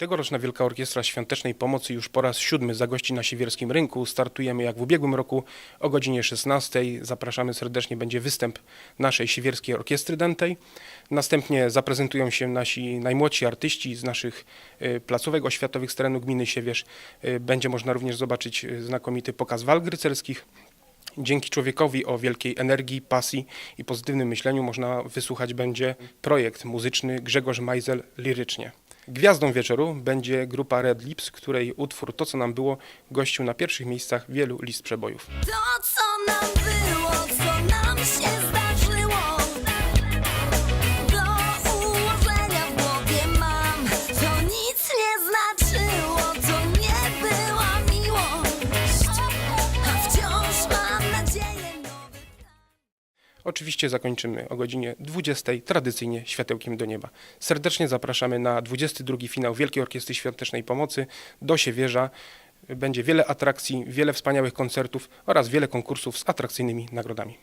Tegoroczna Wielka Orkiestra Świątecznej Pomocy już po raz siódmy zagości na Siewierskim Rynku. Startujemy jak w ubiegłym roku o godzinie 16. Zapraszamy serdecznie, będzie występ naszej Siewierskiej Orkiestry Dętej. Następnie zaprezentują się nasi najmłodsi artyści z naszych y, placówek oświatowych z terenu gminy Siewierz. Y, Będzie można również zobaczyć y, znakomity pokaz walk rycerskich. Dzięki człowiekowi o wielkiej energii, pasji i pozytywnym myśleniu można wysłuchać będzie projekt muzyczny Grzegorz Majzel lirycznie. Gwiazdą wieczoru będzie grupa Red Lips, której utwór To co nam było gościł na pierwszych miejscach wielu list przebojów. To, co nam było, Oczywiście zakończymy o godzinie 20, tradycyjnie światełkiem do nieba. Serdecznie zapraszamy na 22 finał Wielkiej Orkiestry Świątecznej Pomocy do Siewierza. Będzie wiele atrakcji, wiele wspaniałych koncertów oraz wiele konkursów z atrakcyjnymi nagrodami.